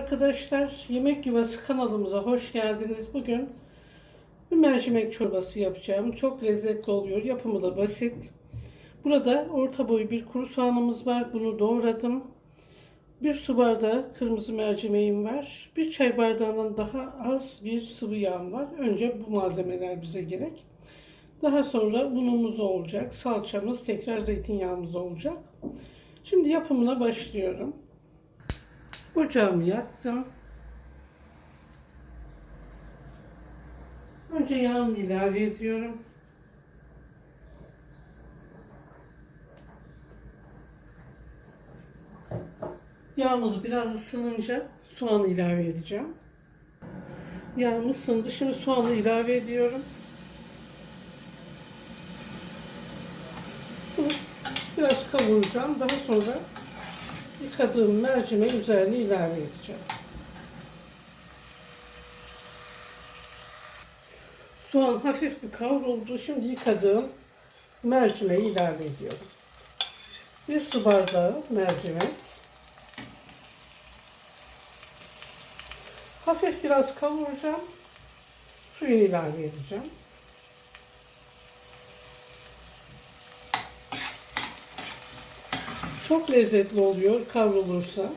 arkadaşlar. Yemek Yuvası kanalımıza hoş geldiniz. Bugün bir mercimek çorbası yapacağım. Çok lezzetli oluyor. Yapımı da basit. Burada orta boy bir kuru soğanımız var. Bunu doğradım. Bir su bardağı kırmızı mercimeğim var. Bir çay bardağından daha az bir sıvı yağım var. Önce bu malzemeler bize gerek. Daha sonra unumuz olacak. Salçamız, tekrar zeytinyağımız olacak. Şimdi yapımına başlıyorum. Ocağımı yaktım. Önce yağını ilave ediyorum. Yağımız biraz ısınınca soğanı ilave edeceğim. Yağım ısındı. Şimdi soğanı ilave ediyorum. Biraz kavuracağım. Daha sonra yıkadığım mercimeği üzerine ilave edeceğim. Soğan hafif bir kavruldu. Şimdi yıkadığım mercimeği ilave ediyorum. Bir su bardağı mercimek. Hafif biraz kavuracağım. Suyunu ilave edeceğim. Çok lezzetli oluyor kavrulursa.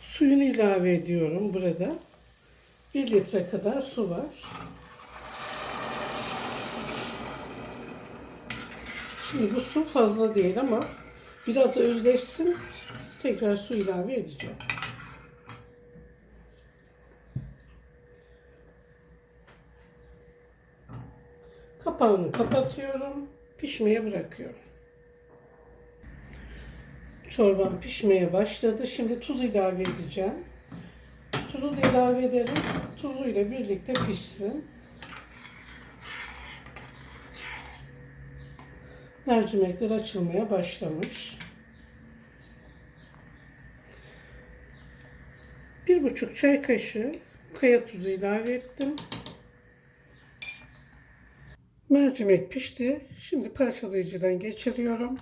Suyunu ilave ediyorum burada. 1 litre kadar su var. Şimdi bu su fazla değil ama biraz da özleşsin. Tekrar su ilave edeceğim. Kapağını kapatıyorum. Pişmeye bırakıyorum. Çorbam pişmeye başladı. Şimdi tuz ilave edeceğim. Tuzu da ilave edelim. Tuzu ile birlikte pişsin. Mercimekler açılmaya başlamış. Bir buçuk çay kaşığı kaya tuzu ilave ettim. Mercimek pişti. Şimdi parçalayıcıdan geçiriyorum.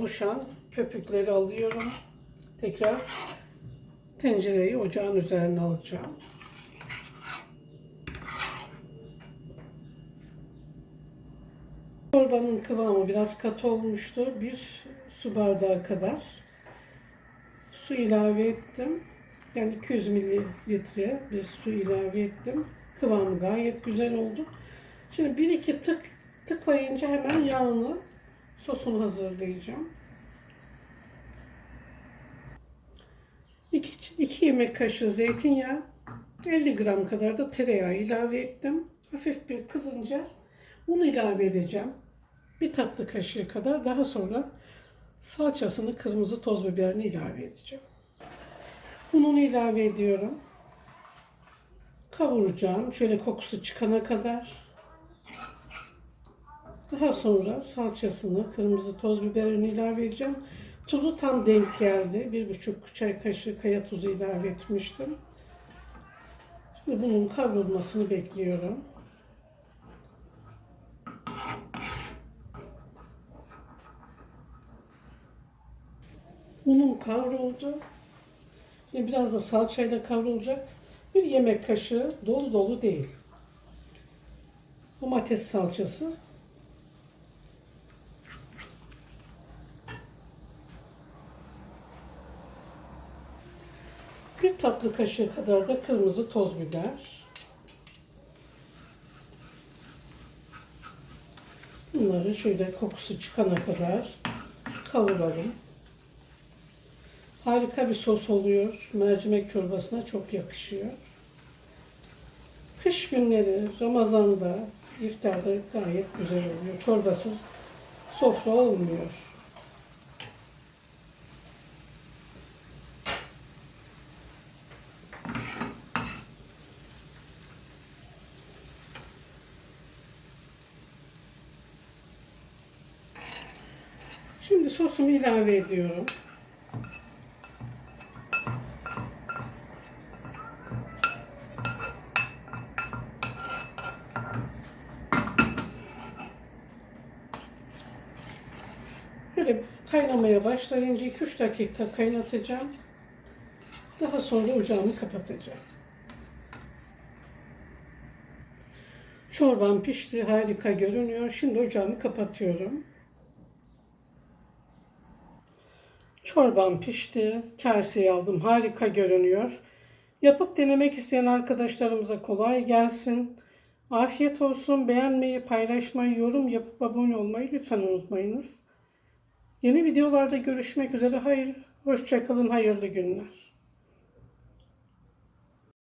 Oluşan köpükleri alıyorum. Tekrar tencereyi ocağın üzerine alacağım. Çorbanın kıvamı biraz katı olmuştu. Bir su bardağı kadar su ilave ettim. Yani 200 mililitre bir su ilave ettim. Kıvamı gayet güzel oldu. Şimdi bir iki tık tıklayınca hemen yağını sosunu hazırlayacağım. 2, 2 yemek kaşığı zeytinyağı, 50 gram kadar da tereyağı ilave ettim. Hafif bir kızınca un ilave edeceğim. Bir tatlı kaşığı kadar daha sonra salçasını, kırmızı toz biberini ilave edeceğim. Ununu ilave ediyorum. Kavuracağım. Şöyle kokusu çıkana kadar. Daha sonra salçasını, kırmızı toz biberini ilave edeceğim. Tuzu tam denk geldi. Bir buçuk çay kaşığı kaya tuzu ilave etmiştim. Şimdi bunun kavrulmasını bekliyorum. Unum kavruldu. Şimdi biraz da salçayla kavrulacak. Bir yemek kaşığı dolu dolu değil. Domates salçası. Bir tatlı kaşığı kadar da kırmızı toz biber. Bunları şöyle kokusu çıkana kadar kavuralım. Harika bir sos oluyor. Mercimek çorbasına çok yakışıyor. Kış günleri, Ramazan'da, iftarda gayet güzel oluyor. Çorbasız sofra olmuyor. Şimdi sosumu ilave ediyorum. Böyle kaynamaya başlayınca 2-3 dakika kaynatacağım. Daha sonra ocağımı kapatacağım. Çorbam pişti, harika görünüyor. Şimdi ocağımı kapatıyorum. Çorbam pişti, kaseye aldım, harika görünüyor. Yapıp denemek isteyen arkadaşlarımıza kolay gelsin. Afiyet olsun. Beğenmeyi, paylaşmayı, yorum yapıp abone olmayı lütfen unutmayınız. Yeni videolarda görüşmek üzere. Hayır, hoşçakalın, hayırlı günler.